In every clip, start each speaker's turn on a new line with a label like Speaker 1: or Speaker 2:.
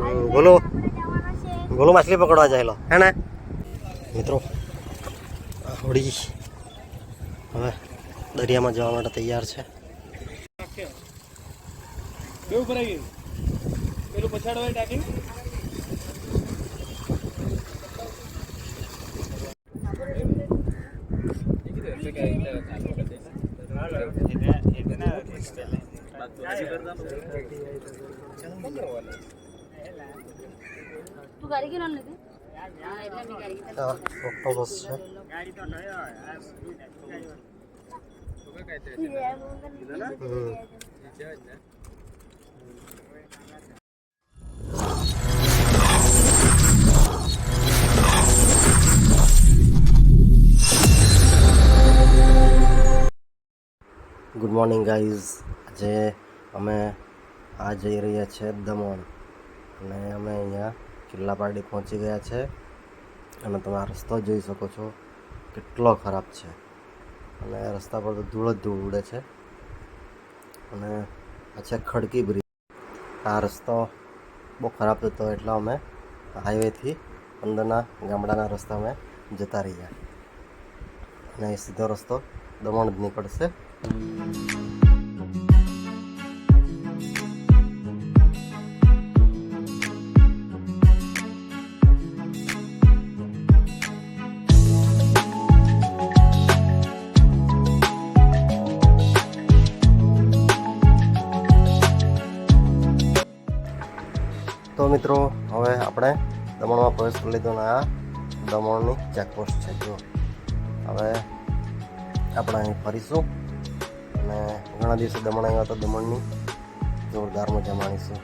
Speaker 1: બોલો બોલો માછલી પકડવા જાયેલો હે ને મિત્રો આ હોડી હવે દરિયામાં જવા માટે તૈયાર છે.
Speaker 2: કેવું ભરાઈ ગયું? પેલું ટાંકી?
Speaker 3: કેમ લીધી હા એટલે મેં ગાડી કીધી.
Speaker 1: આ ઓક્ટોપસ છે હમ. ગુડ મોર્નિંગ ગાઈઝ આજે અમે આ જઈ રહ્યા છીએ દમણ અને અમે અહીંયા કિલ્લાપાડી પહોંચી ગયા છે. અને તમે આ રસ્તો જોઈ શકો છો કેટલો ખરાબ છે. અને રસ્તા પર તો ધૂળ જ ધૂળ ઉડે છે. અને આ છે ખડકી બ્રિજ. આ રસ્તો બહુ ખરાબ હતો એટલે અમે હાઈવેથી અંદરના ગામડાના રસ્તા અમે જતા રહ્યા. અને સીધો રસ્તો દમણ જ નીકળશે. મિત્રો. હવે આપણે દમણમાં પ્રવેશ કરી લીધો ને આ દમણની ચેકપોસ્ટ છે જો હવે આપણે અહીં ફરીશું અને ઘણા દિવસે દમણ આવ્યા તો દમણની જોરદાર મજા માણીશું.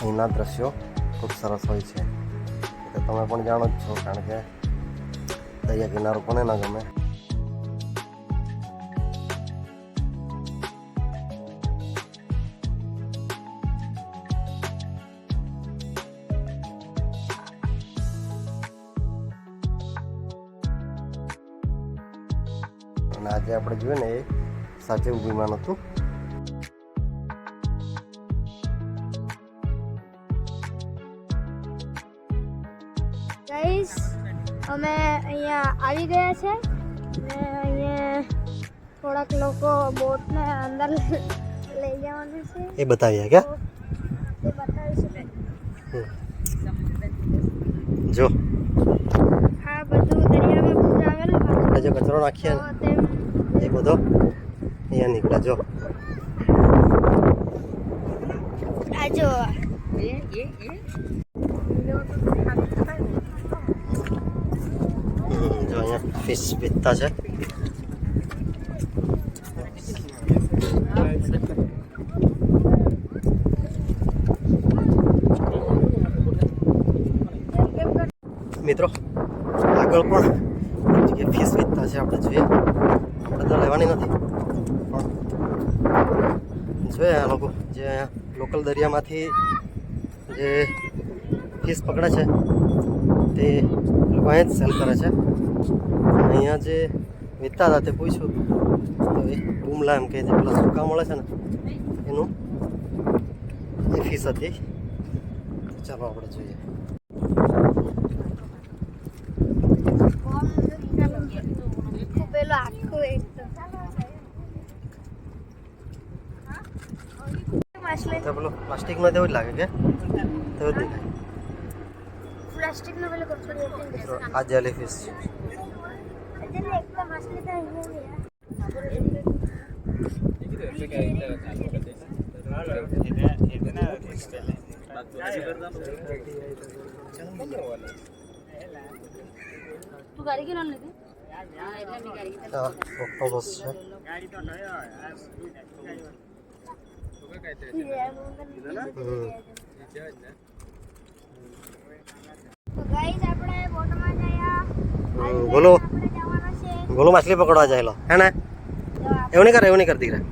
Speaker 1: અહીંના દ્રશ્યો ખૂબ સરસ હોય છે. તો તમે પણ જાણો જ છો, કારણ કે દરિયા કિનારો કોને ના ગમે. આજે આપણે જોઈએ ને એ સાચે વિમાન હતું.
Speaker 4: ગાઈસ અમે અહીંયા આવી ગયા છે ને અહીંયા થોડાક લોકો બોટને અંદર લઈ જવાના છે.
Speaker 1: એ બતાવ્યા
Speaker 4: કે એ બતાવીશું
Speaker 1: જો.
Speaker 4: આ બધું દરિયામાં પૂર આવેલું
Speaker 1: આપણે જે કચરો નાખ્યા
Speaker 4: તેમ
Speaker 1: એ બધો. અહીંયા નીકળે જો.
Speaker 4: જો
Speaker 1: અહીંયા ફિશ વેચતા છે. મિત્રો આગળ પણ ફીસ વેચતા છે આપણે જોઈએ. આપણે લેવાની નથી. જોઈએ આ લોકો જે અહીંયા લોકલ દરિયામાંથી જે ફિશ પકડે છે, તે લોકો અહીંયા જ સેલ કરે છે. અહીંયા જે વેચતા હતા, તે પૂછ્યું, તો એ બૂમલા એમ કે જે પેલા સૂકા મળે છે ને? એનું એ ફીસ હતી. ચાલો, આપણે જોઈએ
Speaker 4: પેલો આખું એકદમ માછલી
Speaker 1: તો પેલું પ્લાસ્ટિકમાં તેવું જ લાગે કે તેવું જ દેખાય
Speaker 4: પ્લાસ્ટિકનો પેલો કપડો હતી
Speaker 1: તો આ જેલી ફિશ છે
Speaker 4: એટલે એકદમ માછલી તો અહીંયા
Speaker 3: તું ગાડી કેમ લીધી હા એટલે મેં ગાડી કીધી.
Speaker 1: આ ઓક્ટોપસ છે હમ.
Speaker 4: તો ગાઈસ આપણે બોટમાં જયા
Speaker 1: હમ, બોલો. બોલો માછલી પકડવા જાયેલો. હે ને? એવું નહીં કરે એવું નહીં કર દીકરા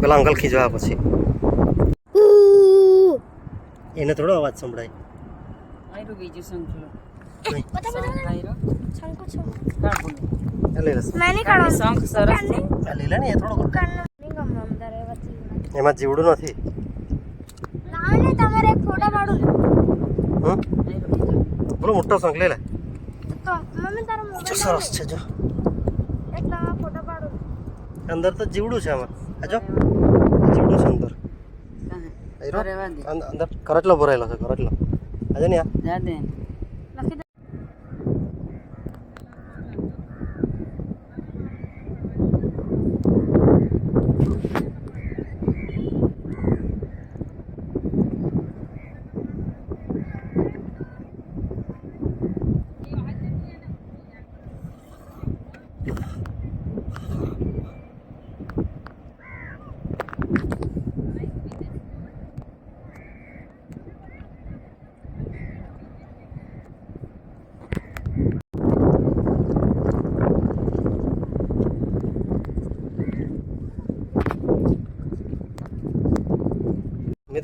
Speaker 1: પેલા અંકલ ખીજવા પછી. એને થોડો અવાજ સંભળાય.
Speaker 3: આયરો બીજું
Speaker 4: કાઢવાનું
Speaker 3: શંખ સરસ
Speaker 1: ને થોડો
Speaker 4: નહીં ગમે અંદર એ વચ્ચે
Speaker 1: એમાં જીવડું નથી.
Speaker 4: ના તમારે ફોટા પાડું
Speaker 1: હમ? બોલો મોટો સંગ લે
Speaker 4: તો મમ્મી તારો મોબાઈલ
Speaker 1: સરસ છે જો.
Speaker 4: એટલા ફોટા પાડું
Speaker 1: અંદર તો જીવડું છે આમાં. આજો જીવડું છે અંદર. અંદર કરટલો ભરાયેલો છે કરટલો. આજે ને આ.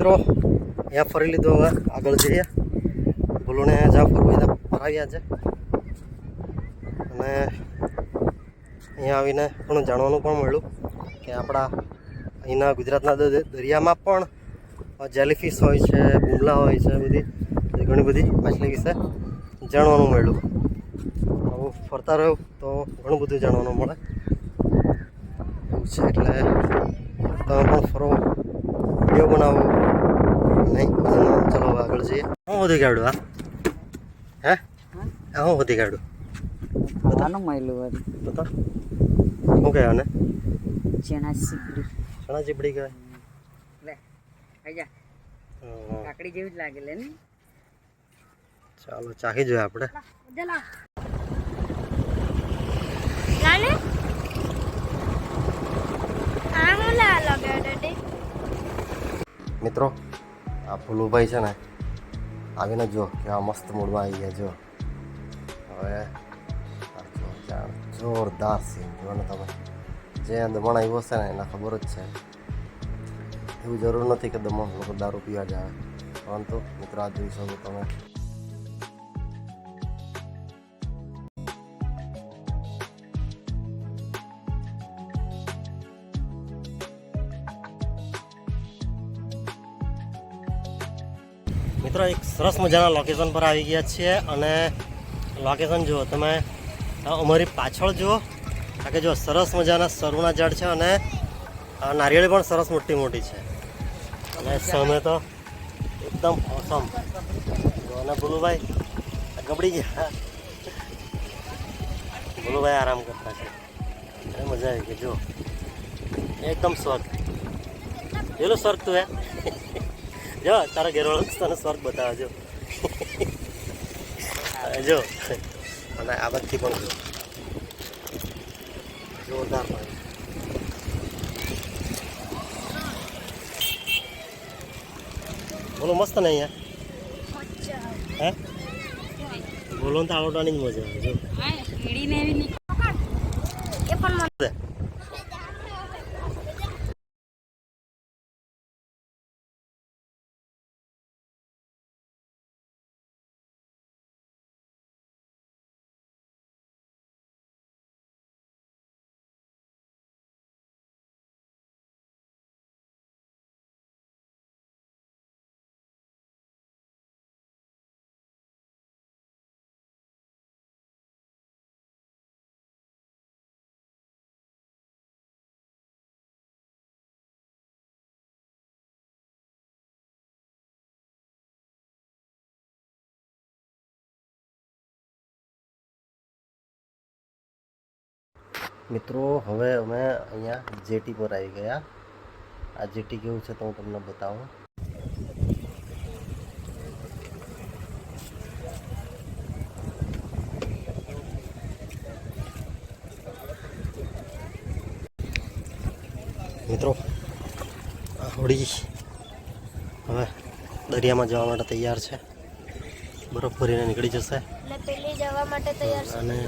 Speaker 1: મિત્રો, અહીંયા ફરી લીધું હવે, આગળ જઈએ. ભૂલુને જ્યાં ફરવું ત્યાં ફરાવ્યા છે. અને અહીંયા આવીને ઘણું જાણવાનું પણ મળ્યું કે આપણા અહીંના ગુજરાતના દરિયામાં પણ જેલીફિશ હોય છે, બુમલા હોય છે બધી ઘણી બધી માછલી વિશે જાણવાનું મળ્યું. આવું ફરતા રહ્યું તો ઘણું બધું જાણવાનું મળે. એવું છે, એટલે તમે પણ ફરો, વીડિયો બનાવો. આગળ જઈએ હું વધી કાઢું આ હે? આ હું વધી કાઢું?
Speaker 3: ખાવાનું મળ્યું વળી.
Speaker 1: બતા શું કહેવાય આને
Speaker 3: ચણા સીપડી
Speaker 1: ઘણા ચીપડી કહેવાય?
Speaker 3: લે કાકડી જેવી જ લાગે લે ને.
Speaker 1: ચાલો ચાખી જોઈએ આપણે.
Speaker 4: જલા
Speaker 1: મિત્રો આ ફૂલુભાઈ છે ને આવીને જો કેવા મસ્ત મૂડમાં આવી ગયા જો હવે જોરદાર સીન જો ને તમે જે દમણ આવ્યો છે ને એના ખબર જ છે એવું જરૂર નથી કે દમણ લોકો દારૂ પીવા જ આવે પરંતુ મિત્રો આ જોઈ શકો તમે મિત્રો, એક સરસ મજાના લોકેશન પર આવી ગયા છીએ અને લોકેશન જુઓ, તમે અમારી પાછળ જુઓ કારણ કે જો સરસ મજાના સરુના ઝાડ છે અને નારિયેળી પણ સરસ મોટી મોટી છે. અને સામે તો એકદમ ઓસમ અને ભૂલુભાઈ, ગબડી ગયા. ભૂલુભાઈ આરામ કરતા છે. અરે મજા આવી ગઈ જો એકદમ સ્વર્ગ. પેલું સ્વર્ગ તું હે. જો તારા ઘેરવાળો તને સ્વર્ગ બતાવે જો. જો અને આ બધી પણ જો. જોરદાર પાણી. બોલો મસ્ત ને અહીંયા? હે? બોલો ને તો આવડવાની જ મજા આવે જો. મિત્રો હવે અમે અહીંયા જેટી પર આવી ગયા. આ જેટી કેવું છે તો હું તમને બતાવું. મિત્રો આ હોડી હવે દરિયામાં જવા માટે તૈયાર છે. બરફ ભરીને નીકળી જશે. અને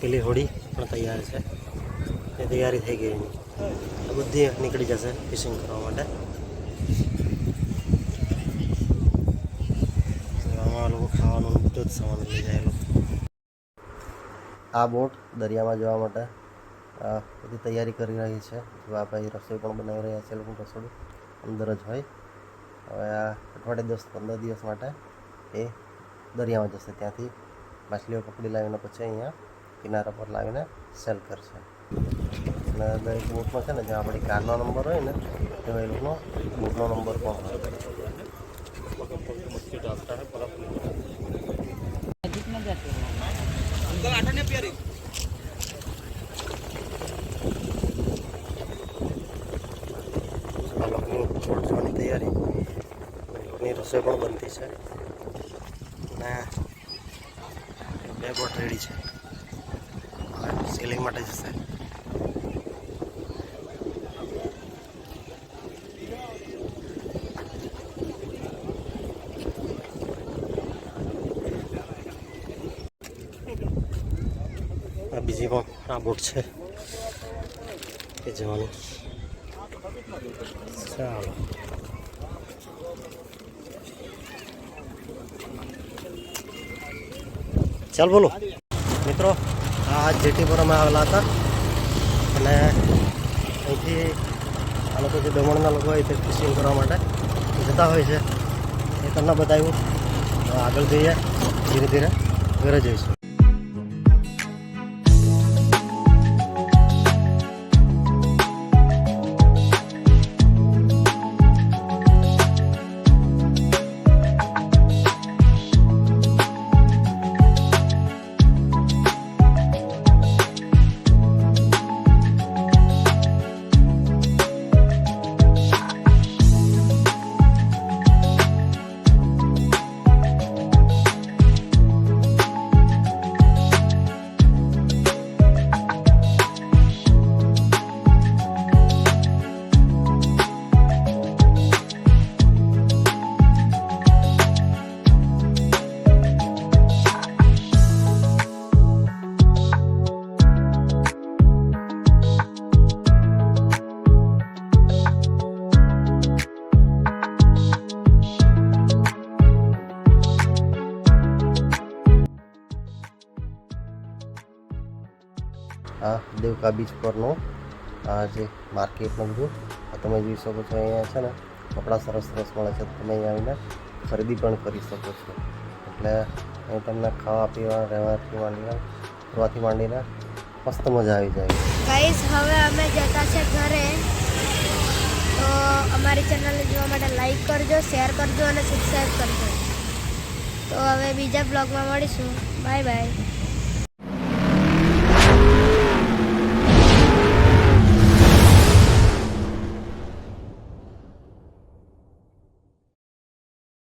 Speaker 1: પેલી હોડી પણ તૈયાર છે. એ તૈયારી થઈ ગઈ એની. બધી નીકળી જશે ફિશિંગ કરવા માટે. ખાવાનું બધું જ સામાન લઈ જાય આ બોટ દરિયામાં જવા માટે બધી તૈયારી કરી રહી છે. આ ભાઈ રસોઈ પણ બનાવી રહ્યા છે લોકો રસોડું. અંદર જ હોય. હવે આ અઠવાડિયે દસ, પંદર દિવસ માટે એ દરિયામાં જશે. ત્યાંથી માછલીઓ પકડી લાવીને પછી અહીંયા કિનારા પર લાવીને સેલ કરશે. અને દરેક બુકમાં છે ને, જ્યાં આપણી કારનો નંબર હોય ને એવા એ લોકોનો બોટનો નંબર પણ હોય. છોડવાની તૈયારી. લોકોની રસોઈ પણ બનતી છે. ને બે બોટ રેડી છે. હવે સેલિંગ માટે જશે આ બીજી પણ આ બોટ છે એ જવાની ચાલો ચાલ બોલો મિત્રો આ જેટીપુરામાં પર આવેલા હતા અને અહીંથી આ લોકો જે દમણના લોકો હોય તે ફિશિંગ કરવા માટે જતા હોય છે એ તમને બતાવ્યું આગળ જઈએ ધીરે ધીરે ઘરે જઈશું આ દેવકા બીચ પરનો આ જે માર્કેટનું બધું તમે જોઈ શકો છો અહીંયા છે ને, કપડાં સરસ સરસ મળે છે, તમે અહીંયા આવીને ખરીદી પણ કરી શકો છો. એટલે અહીં તમને ખાવા પીવા રહેવાથી માંડીને ફરવાથી માંડીને મસ્ત મજા આવી જાય.
Speaker 4: ગાઈઝ હવે અમે જતા છે ઘરે. તો અમારી ચેનલને જોવા માટે લાઈક કરજો શેર કરજો અને સબસ્ક્રાઈબ કરજો. તો હવે બીજા બ્લોગમાં મળીશું. Bye bye